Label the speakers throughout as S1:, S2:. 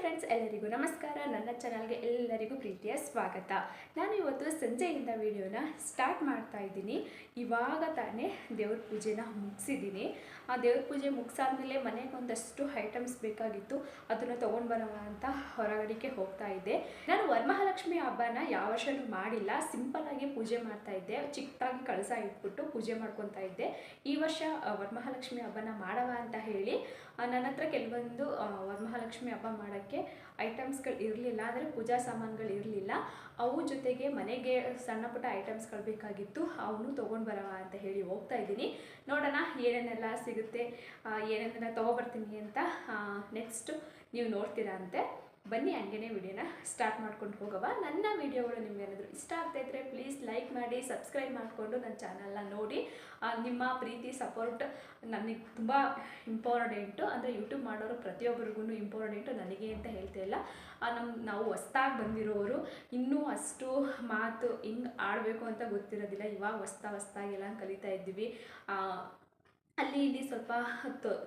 S1: Friends ಎಲ್ಲರಿಗೂ ನಮಸ್ಕಾರ. ನನ್ನ ಚಾನಲ್ಗೆ ಎಲ್ಲರಿಗೂ ಪ್ರೀತಿಯ ಸ್ವಾಗತ. ನಾನು ಇವತ್ತು ಸಂಜೆಯಿಂದ ವಿಡಿಯೋನ ಸ್ಟಾರ್ಟ್ ಮಾಡ್ತಾ ಇದ್ದೀನಿ. ಇವಾಗ ತಾನೇ ದೇವ್ರ ಪೂಜೆನ ಮುಗಿಸಿದ್ದೀನಿ. ಆ ದೇವ್ರ ಪೂಜೆ ಮುಗಿಸಾದ್ಮೇಲೆ ಮನೆಗೆ ಒಂದಷ್ಟು ಐಟಮ್ಸ್ ಬೇಕಾಗಿತ್ತು. ಅದನ್ನು ತೊಗೊಂಡು ಬರೋಣ ಅಂತ ಹೊರಗಡೆಗೆ ಹೋಗ್ತಾ ಇದ್ದೆ. ನಾನು ವರಮಹಾಲಕ್ಷ್ಮಿ ಹಬ್ಬನ ಯಾವ ವರ್ಷನೂ ಮಾಡಿಲ್ಲ. ಆಗಿ ಪೂಜೆ ಮಾಡ್ತಾ ಇದ್ದೆ. ಚಿಕ್ಕದಾಗಿ ಕಳಸ ಇಟ್ಬಿಟ್ಟು ಪೂಜೆ ಮಾಡ್ಕೊತಾ ಇದ್ದೆ. ಈ ವರ್ಷ ವರಮಹಾಲಕ್ಷ್ಮಿ ಹಬ್ಬನ ಮಾಡವ ಅಂತ ಹೇಳಿ ನನ್ನ ಹತ್ರ ಕೆಲವೊಂದು ವರಮಹಾಲಕ್ಷ್ಮಿ ಹಬ್ಬ ಮಾಡೋಕ್ಕೆ ಐಟಮ್ಸ್ಗಳು ಇರಲಿಲ್ಲ ಅಂದರೆ ಪೂಜಾ ಸಾಮಾನುಗಳು ಇರಲಿಲ್ಲ. ಅವು ಜೊತೆಗೆ ಮನೆಗೆ ಸಣ್ಣ ಪುಟ್ಟ ಐಟಮ್ಸ್ಗಳು ಬೇಕಾಗಿತ್ತು ಅವನು ತೊಗೊಂಡು ಬರವ ಅಂತ ಹೇಳಿ ಹೋಗ್ತಾ ಇದ್ದೀನಿ. ನೋಡೋಣ ಏನೇನೆಲ್ಲ ಸಿಗುತ್ತೆ ಏನೇನೆಲ್ಲ ತೊಗೊಬರ್ತೀನಿ ಅಂತ ನೆಕ್ಸ್ಟ್ ನೀವು ನೋಡ್ತೀರಾ ಅಂತೆ. ಬನ್ನಿ ಹಂಗೇನೆ ವಿಡಿಯೋನ ಸ್ಟಾರ್ಟ್ ಮಾಡ್ಕೊಂಡು ಹೋಗವ. ನನ್ನ ವಿಡಿಯೋಗಳು ನಿಮಗೇನಾದರೂ ಇಷ್ಟ ಆಗ್ತಾ ಇದ್ದರೆ ಪ್ಲೀಸ್ ಲೈಕ್ ಮಾಡಿ ಸಬ್ಸ್ಕ್ರೈಬ್ ಮಾಡಿಕೊಂಡು ನನ್ನ ಚಾನಲ್ನ ನೋಡಿ. ನಿಮ್ಮ ಪ್ರೀತಿ ಸಪೋರ್ಟ್ ನನಗೆ ತುಂಬ ಇಂಪಾರ್ಟೆಂಟು ಅಂದರೆ ಯೂಟ್ಯೂಬ್ ಮಾಡೋರು ಪ್ರತಿಯೊಬ್ಬರಿಗೂ ಇಂಪಾರ್ಟೆಂಟು ನನಗೆ ಅಂತ ಹೇಳ್ತಾ ಇಲ್ಲ. ನಮ್ಮ ನಾವು ಹೊಸ್ದಾಗಿ ಬಂದಿರೋರು ಇನ್ನೂ ಅಷ್ಟು ಮಾತು ಹಿಂಗೆ ಆಡಬೇಕು ಅಂತ ಗೊತ್ತಿರೋದಿಲ್ಲ. ಇವಾಗ ಹೊಸ್ತಾ ಹೊಸ್ದಾಗೆಲ್ಲ ಕಲಿತಾ ಇದ್ದೀವಿ. ಅಲ್ಲಿ ಇಲ್ಲಿ ಸ್ವಲ್ಪ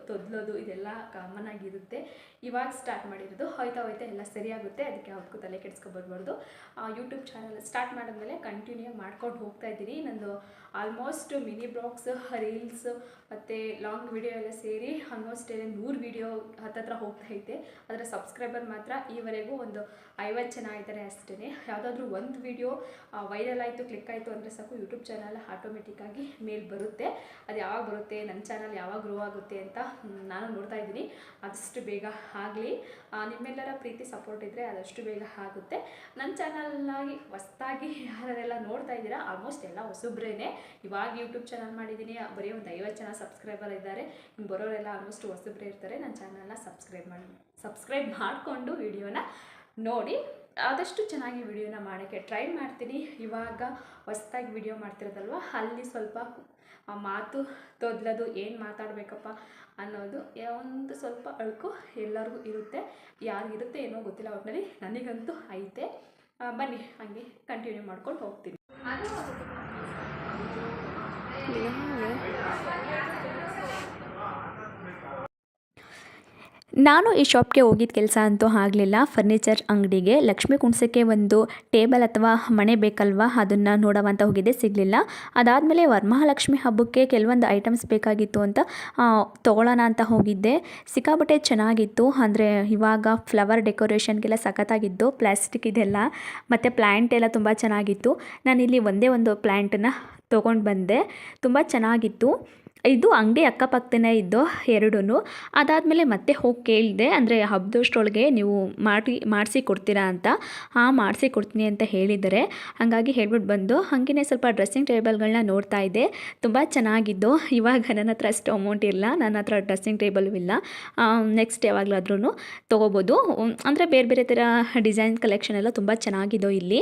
S1: ತೊದ್ಲೋದು, ಇದೆಲ್ಲ ಕಾಮನ್ ಆಗಿರುತ್ತೆ. ಇವಾಗ ಸ್ಟಾರ್ಟ್ ಮಾಡಿರೋದು. ಹೋಯ್ತಾ ಹೋಯ್ತಾ ಎಲ್ಲ ಸರಿಯಾಗುತ್ತೆ. ಅದಕ್ಕೆ ಯಾವ್ದಕ್ಕೂ ತಲೆ ಕೆಡಿಸ್ಕೊಬರ್ಬಾರ್ದು ಯೂಟ್ಯೂಬ್ ಚಾನಲ್ ಸ್ಟಾರ್ಟ್ ಮಾಡಿದ್ಮೇಲೆ ಕಂಟಿನ್ಯೂ ಮಾಡ್ಕೊಂಡು ಹೋಗ್ತಾ ಇದ್ದೀನಿ. ನಂದು ಆಲ್ಮೋಸ್ಟ್ ಮಿನಿ ಬ್ಲಾಗ್ಸ್ ರೀಲ್ಸ್ ಮತ್ತು ಲಾಂಗ್ ವಿಡಿಯೋ ಎಲ್ಲ ಸೇರಿ ಆಲ್ಮೋಸ್ಟ್ ನೂರು ವಿಡಿಯೋ ಹತ್ತತ್ರ ಹೋಗ್ತಾ ಐತೆ. ಅದರ ಸಬ್ಸ್ಕ್ರೈಬರ್ ಮಾತ್ರ ಈವರೆಗೂ ಒಂದು ಐವತ್ತು ಜನ ಇದ್ದಾರೆ ಅಷ್ಟೇ ಯಾವುದಾದ್ರೂ ಒಂದು ವಿಡಿಯೋ ವೈರಲ್ ಆಯಿತು ಕ್ಲಿಕ್ ಆಯಿತು ಅಂದರೆ ಸಾಕು ಯೂಟ್ಯೂಬ್ ಚಾನಲ್ ಆಟೋಮೆಟಿಕ್ಕಾಗಿ ಮೇಲ್ ಬರುತ್ತೆ. ಅದು ಯಾವಾಗ ಬರುತ್ತೆ ನನ್ನ ಚಾನಲ್ ಯಾವಾಗ ಗ್ರೋ ಆಗುತ್ತೆ ಅಂತ ನಾನು ನೋಡ್ತಾ ಇದ್ದೀನಿ. ಆದಷ್ಟು ಬೇಗ ಆಗಲಿ ನಿಮ್ಮೆಲ್ಲರ ಪ್ರೀತಿ ಸಪೋರ್ಟ್ ಇದ್ದರೆ ಅದಷ್ಟು ಬೇಗ ಆಗುತ್ತೆ. ನನ್ನ ಚಾನಲ್ನಾಗಿ ಹೊಸ್ದಾಗಿ ಯಾರೆಲ್ಲ ನೋಡ್ತಾ ಇದ್ದೀರಾ ಆಲ್ಮೋಸ್ಟ್ ಎಲ್ಲ ಹೊಸಬ್ರೇ ಇವಾಗ ಯೂಟ್ಯೂಬ್ ಚಾನಲ್ ಮಾಡಿದ್ದೀನಿ, ಬರೀ ಒಂದು ಐವತ್ತು ಜನ ಸಬ್ಸ್ಕ್ರೈಬರ್ ಇದ್ದಾರೆ. ಬರೋರೆಲ್ಲ ಆಲ್ಮೋಸ್ಟ್ ಹೊಸಬ್ರೇ ಇರ್ತಾರೆ. ನನ್ನ ಚಾನಲ್ನ ಸಬ್ಸ್ಕ್ರೈಬ್ ಮಾಡಿ ಸಬ್ಸ್ಕ್ರೈಬ್ ಮಾಡಿಕೊಂಡು ವಿಡಿಯೋನ ನೋಡಿ ಆದಷ್ಟು ಚೆನ್ನಾಗಿ ವಿಡಿಯೋನ ಮಾಡೋಕ್ಕೆ ಟ್ರೈ ಮಾಡ್ತೀನಿ. ಇವಾಗ ಹೊಸ್ದಾಗಿ ವಿಡಿಯೋ ಮಾಡ್ತಿರೋದಲ್ವ? ಅಲ್ಲಿ ಸ್ವಲ್ಪ ಮಾತು ತೊದಲದು ಏನು ಮಾತಾಡಬೇಕಪ್ಪ ಅನ್ನೋದು ಒಂದು ಸ್ವಲ್ಪ ಅಳ್ಕು ಎಲ್ಲರಿಗೂ ಇರುತ್ತೆ. ಯಾರಿಗಿರುತ್ತೆ ಏನೋ ಗೊತ್ತಿಲ್ಲ ಒಟ್ಟಿನಲ್ಲಿ ನನಗಂತೂ ಐತೆ. ಬನ್ನಿ ಹಾಗೆ ಕಂಟಿನ್ಯೂ ಮಾಡ್ಕೊಂಡು ಹೋಗ್ತೀನಿ.
S2: ನಾನು ಈ ಶಾಪ್ಗೆ ಹೋಗಿದ್ದ ಕೆಲಸ ಅಂತೂ ಆಗಲಿಲ್ಲ. ಫರ್ನಿಚರ್ ಅಂಗಡಿಗೆ ಲಕ್ಷ್ಮೀ ಕುಣ್ಸೋಕ್ಕೆ ಒಂದು ಟೇಬಲ್ ಅಥವಾ ಮನೆ ಬೇಕಲ್ವಾ? ಅದನ್ನು ನೋಡೋವಂತ ಹೋಗಿದ್ದೆ, ಸಿಗಲಿಲ್ಲ. ಅದಾದಮೇಲೆ ವರಮಹಾಲಕ್ಷ್ಮಿ ಹಬ್ಬಕ್ಕೆ ಕೆಲವೊಂದು ಐಟಮ್ಸ್ ಬೇಕಾಗಿತ್ತು ಅಂತ ತೊಗೊಳ್ಳೋಣ ಅಂತ ಹೋಗಿದ್ದೆ. ಸಿಕ್ಕಾಬಟ್ಟೆ ಚೆನ್ನಾಗಿತ್ತು. ಅಂದರೆ ಇವಾಗ ಫ್ಲವರ್ ಡೆಕೋರೇಷನ್ಗೆಲ್ಲ ಸಖತ್ತಾಗಿದ್ದು ಪ್ಲಾಸ್ಟಿಕ್ ಇದೆಲ್ಲ, ಮತ್ತು ಪ್ಲ್ಯಾಂಟ್ ಎಲ್ಲ ತುಂಬ ಚೆನ್ನಾಗಿತ್ತು. ನಾನಿಲ್ಲಿ ಒಂದೇ ಒಂದು ಪ್ಲ್ಯಾಂಟನ್ನು ತೊಗೊಂಡು ಬಂದೆ. ತುಂಬ ಚೆನ್ನಾಗಿತ್ತು. ಇದು ಅಂಗಡಿ ಅಕ್ಕಪಕ್ಕದೇ ಇದ್ದು ಎರಡೂ ಅದಾದಮೇಲೆ ಮತ್ತೆ ಹೋಗಿ ಕೇಳಿದೆ, ಅಂದರೆ ಹಬ್ಬದಷ್ಟರೊಳಗೆ ನೀವು ಮಾಡಿ, ಮಾಡಿಸಿ ಕೊಡ್ತೀರಾ ಅಂತ. ಹಾಂ, ಮಾಡಿಸಿ ಕೊಡ್ತೀನಿ ಅಂತ ಹೇಳಿದ್ದಾರೆ ಹಾಗಾಗಿ ಹೇಳ್ಬಿಟ್ಟು ಬಂದು ಹಾಗೆಯೇ ಸ್ವಲ್ಪ ಡ್ರೆಸ್ಸಿಂಗ್ ಟೇಬಲ್ಗಳನ್ನ ನೋಡ್ತಾ ಇದ್ದೆ. ತುಂಬ ಚೆನ್ನಾಗಿದ್ದು. ಇವಾಗ ನನ್ನ ಹತ್ರ ಅಷ್ಟು ಅಮೌಂಟ್ ಇಲ್ಲ. ನನ್ನ ಹತ್ರ ಡ್ರೆಸ್ಸಿಂಗ್ ಟೇಬಲ್ ಇಲ್ಲ. ನೆಕ್ಸ್ಟ್ ಯಾವಾಗಲಾದ್ರೂ ತೊಗೋಬೋದು. ಅಂದರೆ ಬೇರೆ ಬೇರೆ ಥರ ಡಿಸೈನ್ ಕಲೆಕ್ಷನ್ ಎಲ್ಲ ತುಂಬ ಚೆನ್ನಾಗಿದೋ ಇಲ್ಲಿ.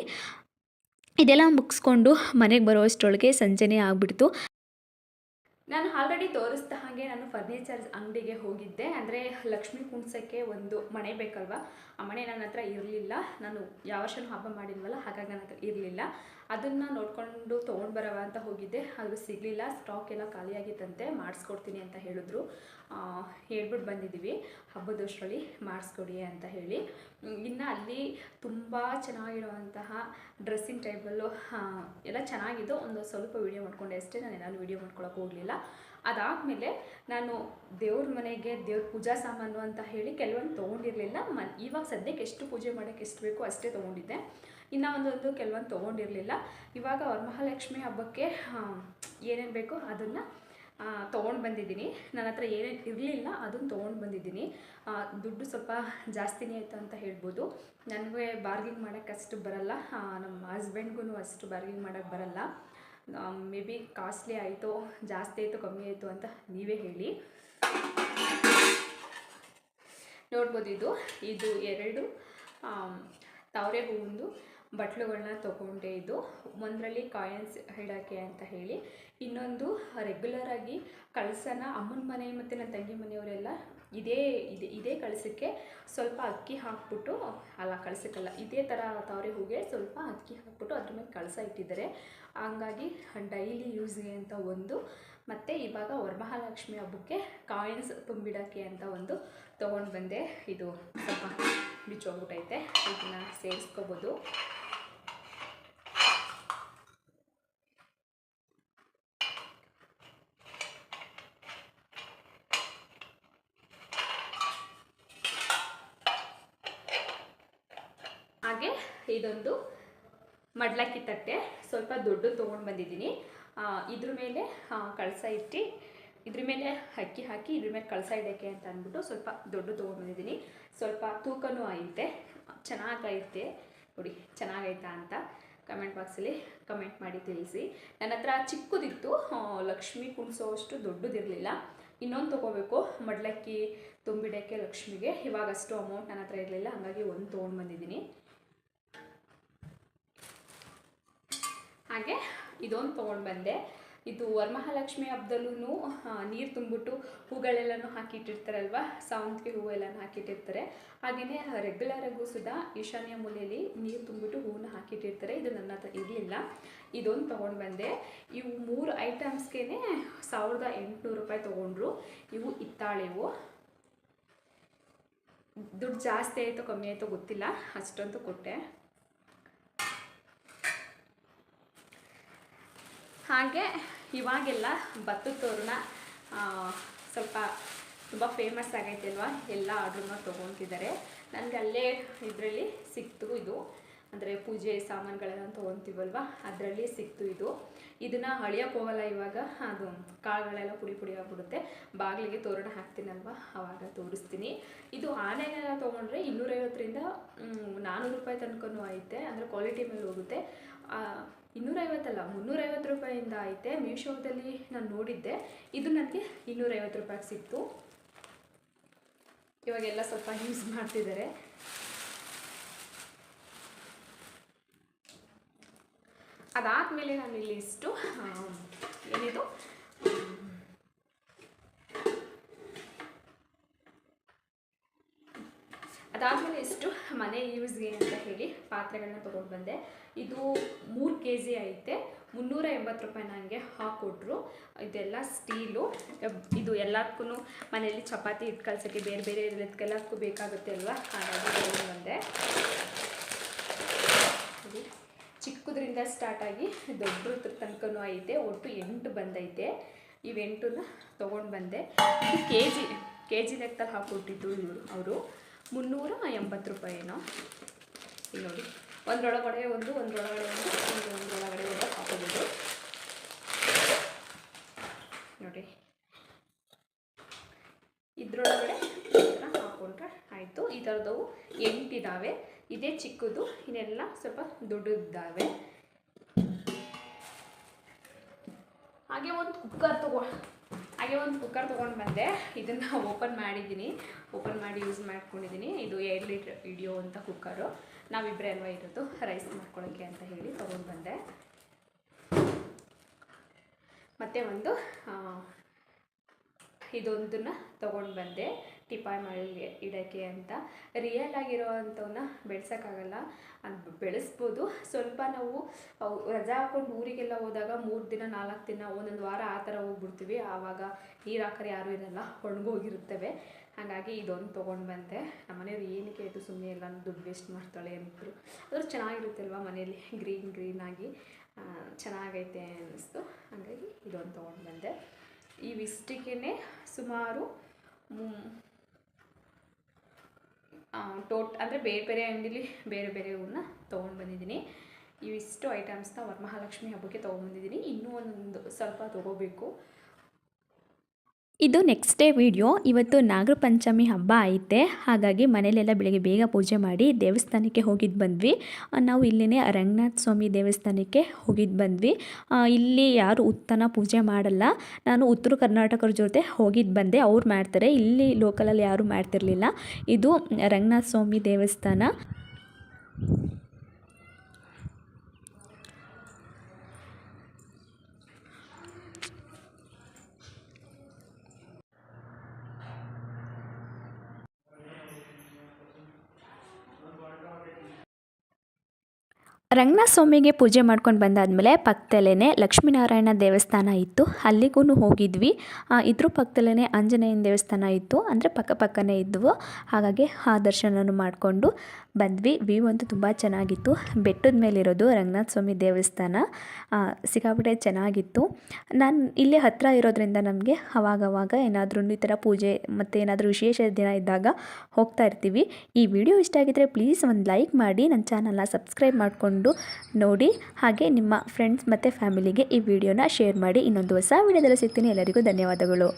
S2: ಇದೆಲ್ಲ ಮುಗಿಸ್ಕೊಂಡು ಮನೆಗೆ ಬರೋ ಅಷ್ಟರೊಳಗೆ ಸಂಜೆನೇ ಆಗಿಬಿಡ್ತು.
S1: ನಾನು ಆಲ್ರೆಡಿ ತೋರಿಸ್ದ ಹಾಗೆ ನಾನು ಫರ್ನಿಚರ್ಸ್ ಅಂಗಡಿಗೆ ಹೋಗಿದ್ದೆ. ಅಂದರೆ ಲಕ್ಷ್ಮೀ ಕುಣ್ಸಕ್ಕೆ ಒಂದು ಮನೆ ಬೇಕಲ್ವಾ? ಆ ಮನೆ ನನ್ನ ಹತ್ರ ಇರಲಿಲ್ಲ. ನಾನು ಯಾವ ವರ್ಷನೂ ಹಬ್ಬ ಮಾಡಿಲ್ವಲ್ಲ? ಹಾಗಾಗಿ ನನ್ನ ಹತ್ರ ಇರಲಿಲ್ಲ. ಅದನ್ನು ನೋಡಿಕೊಂಡು ತೊಗೊಂಡು ಬರವ ಅಂತ ಹೋಗಿದ್ದೆ. ಅದು ಸಿಗಲಿಲ್ಲ ಸ್ಟಾಕ್ ಎಲ್ಲ ಖಾಲಿಯಾಗಿತ್ತಂತೆ, ಮಾಡಿಸ್ಕೊಡ್ತೀನಿ ಅಂತ ಹೇಳಿದ್ರು. ಹೇಳ್ಬಿಟ್ಟು ಬಂದಿದ್ದೀವಿ ಹಬ್ಬದಷ್ಟರಲ್ಲಿ ಮಾಡಿಸ್ಕೊಡಿ ಅಂತ ಹೇಳಿ. ಇನ್ನು ಅಲ್ಲಿ ತುಂಬ ಚೆನ್ನಾಗಿರುವಂತಹ ಡ್ರೆಸ್ಸಿಂಗ್ ಟೇಬಲ್ಲು ಎಲ್ಲ ಚೆನ್ನಾಗಿದ್ದು. ಒಂದು ಸ್ವಲ್ಪ ವೀಡಿಯೋ ಮಾಡ್ಕೊಂಡೆ ಅಷ್ಟೇ. ನಾನು ಏನಾದರೂ ವೀಡಿಯೋ ಮಾಡ್ಕೊಳಕ್ಕೆ ಹೋಗಲಿಲ್ಲ. ಅದಾದಮೇಲೆ ನಾನು ದೇವ್ರ ಮನೆಗೆ ದೇವ್ರ ಪೂಜಾ ಸಾಮಾನು ಅಂತ ಹೇಳಿ ಕೆಲವೊಂದು ತೊಗೊಂಡಿರಲಿಲ್ಲ. ಮನ್ ಇವಾಗ ಸದ್ಯಕ್ಕೆ ಎಷ್ಟು ಪೂಜೆ ಮಾಡೋಕ್ಕೆ ಎಷ್ಟು ಬೇಕೋ ಅಷ್ಟೇ ತೊಗೊಂಡಿದ್ದೆ. ಇನ್ನು ಒಂದೊಂದು ಕೆಲವೊಂದು ತೊಗೊಂಡಿರಲಿಲ್ಲ. ಇವಾಗ ವರಮಹಾಲಕ್ಷ್ಮಿ ಹಬ್ಬಕ್ಕೆ ಏನೇನು ಬೇಕೋ ಅದನ್ನು ತೊಗೊಂಡು ಬಂದಿದ್ದೀನಿ. ನನ್ನ ಹತ್ರ ಏನೇನು ಇರಲಿಲ್ಲ ಅದನ್ನು ತೊಗೊಂಡು ಬಂದಿದ್ದೀನಿ. ದುಡ್ಡು ಸ್ವಲ್ಪ ಜಾಸ್ತಿನೇ ಆಯಿತು ಅಂತ ಹೇಳ್ಬೋದು. ನನಗೆ ಬಾರ್ಗಿಂಗ್ ಮಾಡೋಕ್ಕೆ ಅಷ್ಟು ಬರಲ್ಲ. ನಮ್ಮ ಹಸ್ಬೆಂಡ್ಗೂ ಅಷ್ಟು ಬಾರ್ಗಿಂಗ್ ಮಾಡೋಕ್ಕೆ ಬರಲ್ಲ. ಮೇ ಬಿ ಕಾಸ್ಟ್ಲಿ ಆಯಿತು, ಜಾಸ್ತಿ ಆಯಿತು, ಕಮ್ಮಿ ಆಯಿತು ಅಂತ ನೀವೇ ಹೇಳಿ. ನೋಡ್ಬೋದು ಇದು ಇದು ಎರಡು ತಾವರೆ ಹೂವಿಂದು ಬಟ್ಲುಗಳನ್ನ ತೊಗೊಂಡೆ ಇದು. ಒಂದರಲ್ಲಿ ಕಾಯಿನ್ಸ್ ಇಡೋಕ್ಕೆ ಅಂತ ಹೇಳಿ. ಇನ್ನೊಂದು ರೆಗ್ಯುಲರಾಗಿ ಕಳಸನ ಅಮ್ಮನ ಮನೆ ಮತ್ತು ನನ್ನ ತಂಗಿ ಮನೆಯವರೆಲ್ಲ ಇದೇ, ಇದೆ, ಇದೇ ಕಳಸಕ್ಕೆ ಸ್ವಲ್ಪ ಅಕ್ಕಿ ಹಾಕ್ಬಿಟ್ಟು, ಅಲ್ಲ ಕಳಸಕ್ಕಲ್ಲ ಇದೇ ಥರ ತಾವರೆ ಹೂಗೆ ಸ್ವಲ್ಪ ಅಕ್ಕಿ ಹಾಕ್ಬಿಟ್ಟು ಅದ್ರ ಮೇಲೆ ಕಳಸ ಇಟ್ಟಿದ್ದಾರೆ. ಹಂಗಾಗಿ ಡೈಲಿ ಯೂಸ್ಗೆ ಅಂತ ಒಂದು, ಮತ್ತು ಇವಾಗ ವರಮಹಾಲಕ್ಷ್ಮಿ ಹಬ್ಬಕ್ಕೆ ಕಾಯಿನ್ಸ್ ತುಂಬಿಡೋಕ್ಕೆ ಅಂತ ಒಂದು ತೊಗೊಂಡು ಬಂದೆ ಇದು ಸ್ವಲ್ಪ ಬಿಚ್ಚೋಗ್ಬಿಟ್ಟೈತೆ ಇದನ್ನ ಸೇರಿಸ್ಕೋಬೋದು ಹಾಗೆ ಇದೊಂದು ಮಡ್ಲಕ್ಕಿ ತಟ್ಟೆ. ಸ್ವಲ್ಪ ದೊಡ್ಡ ತೊಗೊಂಡು ಬಂದಿದ್ದೀನಿ. ಇದ್ರ ಮೇಲೆ ಕಳಸ ಇಟ್ಟು, ಇದ್ರ ಮೇಲೆ ಅಕ್ಕಿ ಹಾಕಿ, ಇದ್ರ ಮೇಲೆ ಕಳಸ ಇಡೋಕ್ಕೆ ಅಂತ ಅಂದ್ಬಿಟ್ಟು ಸ್ವಲ್ಪ ದೊಡ್ಡ ತೊಗೊಂಡು ಬಂದಿದ್ದೀನಿ. ಸ್ವಲ್ಪ ತೂಕನೂ ಐತೆ. ಚೆನ್ನಾಗೈತೆ ನೋಡಿ ಚೆನ್ನಾಗೈತಾ ಅಂತ ಕಮೆಂಟ್ ಬಾಕ್ಸಲ್ಲಿ ಕಮೆಂಟ್ ಮಾಡಿ ತಿಳಿಸಿ. ನನ್ನ ಹತ್ರ ಚಿಕ್ಕದಿತ್ತು. ಲಕ್ಷ್ಮಿ ಕುಣಿಸೋ ಅಷ್ಟು ದೊಡ್ಡದಿರಲಿಲ್ಲ. ಇನ್ನೊಂದು ತೊಗೋಬೇಕು. ಮಡ್ಲಕ್ಕಿ ತುಂಬಿಡೋಕ್ಕೆ ಲಕ್ಷ್ಮಿಗೆ. ಇವಾಗ ಅಷ್ಟು ಅಮೌಂಟ್ ನನ್ನ ಹತ್ರ ಇರಲಿಲ್ಲ. ಹಾಗಾಗಿ ಒಂದು ತೊಗೊಂಡು ಬಂದಿದ್ದೀನಿ ಹಾಗೆ ಇದೊಂದು ತೊಗೊಂಡು ಬಂದೆ. ಇದು ವರಮಹಾಲಕ್ಷ್ಮಿ ಹಬ್ಬದಲ್ಲೂ ನೀರು ತುಂಬಿಟ್ಟು ಹೂಗಳೆಲ್ಲನೂ ಹಾಕಿಟ್ಟಿರ್ತಾರಲ್ವ? ಸಾವಂತಿಗೆ ಹೂವೆಲ್ಲನೂ ಹಾಕಿಟ್ಟಿರ್ತಾರೆ. ಹಾಗೆಯೇ ರೆಗ್ಯುಲರಾಗೂ ಸುಧಾ ಈಶಾನ್ಯ ಮೂಲೆಯಲ್ಲಿ ನೀರು ತುಂಬಿಟ್ಟು ಹೂವನ್ನ ಹಾಕಿಟ್ಟಿರ್ತಾರೆ. ಇದು ನನ್ನ ಹತ್ರ ಇರಲಿಲ್ಲ. ಇದೊಂದು ತೊಗೊಂಡು ಬಂದೆ. ಇವು ಮೂರು ಐಟಮ್ಸ್ಗೆ ಸಾವಿರದ ಎಂಟುನೂರು ರೂಪಾಯಿ ತೊಗೊಂಡ್ರು. ಇವು ಇತ್ತಾಳೆವು ದುಡ್ಡು ಜಾಸ್ತಿ ಆಯಿತು ಕಮ್ಮಿ ಆಯಿತು ಗೊತ್ತಿಲ್ಲ. ಅಷ್ಟಂತೂ ಕೊಟ್ಟೆ. ಹಾಗೆ ಇವಾಗೆಲ್ಲ ಭತ್ತದ ತೋರಣ ಸ್ವಲ್ಪ ತುಂಬ ಫೇಮಸ್ ಆಗೈತೆ ಅಲ್ವಾ ಎಲ್ಲ ಆರ್ಡ್ರನ್ನ ತೊಗೊತಿದ್ದಾರೆ. ನನಗೆ ಅಲ್ಲೇ ಇದರಲ್ಲಿ ಸಿಕ್ತು ಇದು. ಅಂದರೆ ಪೂಜೆ ಸಾಮಾನುಗಳೆಲ್ಲ ತೊಗೊತೀವಲ್ವ, ಅದರಲ್ಲಿ ಸಿಕ್ತು ಇದು. ಇದನ್ನು ಅಳಿಯೋಕ್ಕೆ ಹೋಗಲ್ಲ ಇವಾಗ, ಅದು ಕಾಳುಗಳೆಲ್ಲ ಪುಡಿ ಪುಡಿ ಆಗ್ಬಿಡುತ್ತೆ. ಬಾಗಿಲಿಗೆ ತೋರಣ ಹಾಕ್ತೀನಲ್ವ ಆವಾಗ ತೋರಿಸ್ತೀನಿ. ಇದು ಆನ್ಲೈನೆಲ್ಲ ತೊಗೊಂಡ್ರೆ ಇನ್ನೂರೈವತ್ತರಿಂದ ನಾನ್ನೂರು ರೂಪಾಯಿ ತನಕನೂ ಐತೆ, ಅಂದರೆ ಕ್ವಾಲಿಟಿ ಮೇಲೆ ಹೋಗುತ್ತೆ. ಇನ್ನೂರೈವತ್ತಲ್ಲ, ಮುನ್ನೂರೈವತ್ತು ರೂಪಾಯಿಂದ ಐತೆ. ಮೀಶೋದಲ್ಲಿ ನಾನು ನೋಡಿದ್ದೆ. ಇದು ನನಗೆ ಇನ್ನೂರೈವತ್ತು ರೂಪಾಯಿಗೆ ಸಿಕ್ತು. ಇವಾಗೆಲ್ಲ ಸ್ವಲ್ಪ ಯೂಸ್ ಮಾಡ್ತಿದ್ದಾರೆ. ಅದಾದಮೇಲೆ ನಾನು ಇಲ್ಲಿ ಇಷ್ಟು ಏನಿದು? ಅದಾದಮೇಲೆ ಇಷ್ಟು ಮನೆ ಯೂಸ್ಗೆ ಅಂತ ಹೇಳಿ ಪಾತ್ರೆಗಳನ್ನ ತೊಗೊಂಡು ಬಂದೆ. ಇದು ಮೂರು ಕೆ ಜಿ ಐತೆ. ಮುನ್ನೂರ ಎಂಬತ್ತು ರೂಪಾಯಿ ನನಗೆ ಹಾಕ್ಕೊಟ್ರು ಇದೆಲ್ಲ ಸ್ಟೀಲು ಇದು ಎಲ್ಲದಕ್ಕೂ ಮನೆಯಲ್ಲಿ ಚಪಾತಿ ಇಟ್ಟು ಕಲ್ಸೋಕ್ಕೆ ಬೇರೆ ಬೇರೆ ಇದಕ್ಕೆಲ್ಲದಕ್ಕೂ ಬೇಕಾಗುತ್ತೆ ಅಲ್ವಾ? ಹಾಗಾಗಿ ತೊಗೊಂಡು ಬಂದೆ. ಚಿಕ್ಕದ್ರಿಂದ ಸ್ಟಾರ್ಟ್ ಆಗಿ ದೊಡ್ಡದ್ರ ತನಕನೂ ಐತೆ. ಒಟ್ಟು ಎಂಟು ಬಂದೈತೆ. ಇವೆಂಟನ್ನ ತೊಗೊಂಡು ಬಂದೆ. ಇದು ಕೆ ಜಿ ಕೆ ಜಿ ಲೆಕ್ಕದಲ್ಲಿ ಹಾಕ್ಕೊಟ್ಟಿದ್ದು ಇವರು, ಅವರು. ಮುನ್ನೂರ ಎಂಬತ್ತು ರೂಪಾಯಿನೋ ಇಲ್ಲಿ ನೋಡಿ. ಒಂದರೊಳಗಡೆ ಒಂದು ಒಂದರೊಳಗಡೆ ಒಂದು ಒಂದು, ಒಂದರೊಳಗಡೆ ಒಂದು ಹಾಕೋಬೋದು ನೋಡಿ. ಇದರೊಳಗಡೆ ಹಾಕ್ಕೊಂಡ್ರೆ ಆಯಿತು. ಈ ಥರದವು ಎಂಟಿದ್ದಾವೆ ಇದೇ ಚಿಕ್ಕದು, ಇನ್ನೆಲ್ಲ ಸ್ವಲ್ಪ ದೊಡ್ಡದಿದ್ದಾವೆ. ಹಾಗೆ ಒಂದು ಕುಕ್ಕರ್ ತಗೋ. ಹಾಗೆ ಒಂದು ಕುಕ್ಕರ್ ತೊಗೊಂಡು ಬಂದೆ. ಇದನ್ನು ಓಪನ್ ಮಾಡಿದ್ದೀನಿ. ಓಪನ್ ಮಾಡಿ ಯೂಸ್ ಮಾಡ್ಕೊಂಡಿದ್ದೀನಿ. ಇದು ಎರಡು ಲೀಟ್ರ್ ಹಿಡಿಯೋ ಅಂತ ಕುಕ್ಕರು ನಾವಿಬ್ಬರೇ ಅಲ್ವಾ ಇರೋದು? ರೈಸ್ ಮಾಡ್ಕೊಳ್ಳೋಕ್ಕೆ ಅಂತ ಹೇಳಿ ತೊಗೊಂಡು ಬಂದೆ. ಮತ್ತು ಒಂದು ಇದೊಂದನ್ನು ಇದೊಂದನ್ನ ತೊಗೊಂಡು ಬಂದೆ. ಟಿಪಾಯ್ ಮಾಡಿ ಇಡೋಕ್ಕೆ ಅಂತ ರಿಯಲ್ ಆಗಿರೋವಂಥವನ್ನ ಬೆಳೆಸೋಕ್ಕಾಗಲ್ಲ. ಅದು ಬೆಳೆಸ್ಬೋದು. ಸ್ವಲ್ಪ ನಾವು ರಜಾ ಹಾಕೊಂಡು ಊರಿಗೆಲ್ಲ ಹೋದಾಗ ಮೂರು ದಿನ, ನಾಲ್ಕು ದಿನ, ಒಂದೊಂದು ವಾರ ಆ ಥರ ಹೋಗ್ಬಿಡ್ತೀವಿ. ಆವಾಗ ನೀರು ಹಾಕರೆ ಯಾರೂ ಇರಲ್ಲ ಒಣಗೋಗಿರುತ್ತವೆ ಹಾಗಾಗಿ ಇದೊಂದು ತೊಗೊಂಡು ಬಂದೆ. ನಮ್ಮ ಮನೆಯವ್ರು ಏನಕ್ಕೆ ಆಯಿತು ಸುಮ್ಮನೆ ಎಲ್ಲ ದುಡ್ಡು ವೇಸ್ಟ್ ಮಾಡ್ತಾಳೆ ಅಂದರು. ಅದ್ರ ಚೆನ್ನಾಗಿರುತ್ತೆ ಮನೆಯಲ್ಲಿ? ಗ್ರೀನ್ ಗ್ರೀನಾಗಿ ಚೆನ್ನಾಗೈತೆ ಅನ್ನಿಸ್ತು. ಹಾಗಾಗಿ ಇದೊಂದು ತೊಗೊಂಡು ಬಂದೆ. ಈ ಇವಿಷ್ಟಕ್ಕೆ ಸುಮಾರು ಟೋಟ್ ಅಂದರೆ ಬೇರೆ ಬೇರೆ ಅಂಗಡಿಲಿ ಬೇರೆ ಬೇರೆ ಹೂವನ್ನ ತೊಗೊಂಡು ಬಂದಿದ್ದೀನಿ. ಇವಿಷ್ಟು ಐಟಮ್ಸ್ನ ವರಮಹಾಲಕ್ಷ್ಮಿ ಹಬ್ಬಕ್ಕೆ ತೊಗೊಂಡ್ಬಂದಿದ್ದೀನಿ ಇನ್ನೂ ಒಂದು ಸ್ವಲ್ಪ ತೊಗೋಬೇಕು.
S2: ಇದು ನೆಕ್ಸ್ಟ್ ಡೇ ವಿಡಿಯೋ ಇವತ್ತು ನಾಗರ ಪಂಚಮಿ ಹಬ್ಬ ಐತೆ. ಹಾಗಾಗಿ ಮನೇಲೆಲ್ಲ ಬೆಳಗ್ಗೆ ಬೇಗ ಪೂಜೆ ಮಾಡಿ ದೇವಸ್ಥಾನಕ್ಕೆ ಹೋಗಿದ್ದು ಬಂದ್ವಿ. ನಾವು ಇಲ್ಲಿನೇ ರಂಗನಾಥ ಸ್ವಾಮಿ ದೇವಸ್ಥಾನಕ್ಕೆ ಹೋಗಿದ್ದು ಬಂದ್ವಿ. ಇಲ್ಲಿ ಯಾರು ಉತ್ತನ ಪೂಜೆ ಮಾಡಲ್ಲ. ನಾನು ಉತ್ತರ ಕರ್ನಾಟಕರ ಜೊತೆ ಹೋಗಿದ್ದು ಬಂದೆ. ಅವ್ರು ಮಾಡ್ತಾರೆ. ಇಲ್ಲಿ ಲೋಕಲಲ್ಲಿ ಯಾರೂ ಮಾಡ್ತಿರಲಿಲ್ಲ. ಇದು ರಂಗನಾಥ ಸ್ವಾಮಿ ದೇವಸ್ಥಾನ. ರಂಗನಾಥ ಸ್ವಾಮಿಗೆ ಪೂಜೆ ಮಾಡ್ಕೊಂಡು ಬಂದಾದಮೇಲೆ ಪಕ್ಕದಲ್ಲೇ ಲಕ್ಷ್ಮೀನಾರಾಯಣ ದೇವಸ್ಥಾನ ಇತ್ತು. ಅಲ್ಲಿಗೂ ಹೋಗಿದ್ವಿ. ಇದ್ರ ಪಕ್ಕದಲ್ಲೇ ಆಂಜನೇಯನ ದೇವಸ್ಥಾನ ಇತ್ತು. ಅಂದರೆ ಪಕ್ಕ ಪಕ್ಕನೇ ಇದ್ದವು ಹಾಗಾಗಿ ಆ ದರ್ಶನವನ್ನು ಮಾಡಿಕೊಂಡು ಬಂದ್ವಿ. ವ್ಯೂ ಅಂತೂ ತುಂಬ ಚೆನ್ನಾಗಿತ್ತು. ಬೆಟ್ಟದ ಮೇಲಿರೋದು ರಂಗನಾಥ ಸ್ವಾಮಿ ದೇವಸ್ಥಾನ ಸಿಕ್ಕಾಪಟ್ಟೆ ಚೆನ್ನಾಗಿತ್ತು. ನಾನು ಇಲ್ಲೇ ಹತ್ತಿರ ಇರೋದ್ರಿಂದ ನಮಗೆ ಅವಾಗವಾಗ ಏನಾದರೂ ಈ ಥರ ಪೂಜೆ ಮತ್ತು ಏನಾದರೂ ವಿಶೇಷ ದಿನ ಇದ್ದಾಗ ಹೋಗ್ತಾ ಇರ್ತೀವಿ. ಈ ವಿಡಿಯೋ ಇಷ್ಟ ಆಗಿದ್ದರೆ ಪ್ಲೀಸ್ ಒಂದು ಲೈಕ್ ಮಾಡಿ. ನನ್ನ ಚಾನಲ್ನ ಸಬ್ಸ್ಕ್ರೈಬ್ ಮಾಡಿಕೊಂಡು ನೋಡಿ ಹಾಗೆ ನಿಮ್ಮ ಫ್ರೆಂಡ್ಸ್ ಮತ್ತು ಫ್ಯಾಮಿಲಿಗೆ ಈ ವಿಡಿಯೋನ ಶೇರ್ ಮಾಡಿ ಇನ್ನೊಂದು ಹೊಸ ವಿಡಿಯೋದಲ್ಲಿ ಸಿಗ್ತೀನಿ. ಎಲ್ಲರಿಗೂ ಧನ್ಯವಾದಗಳು.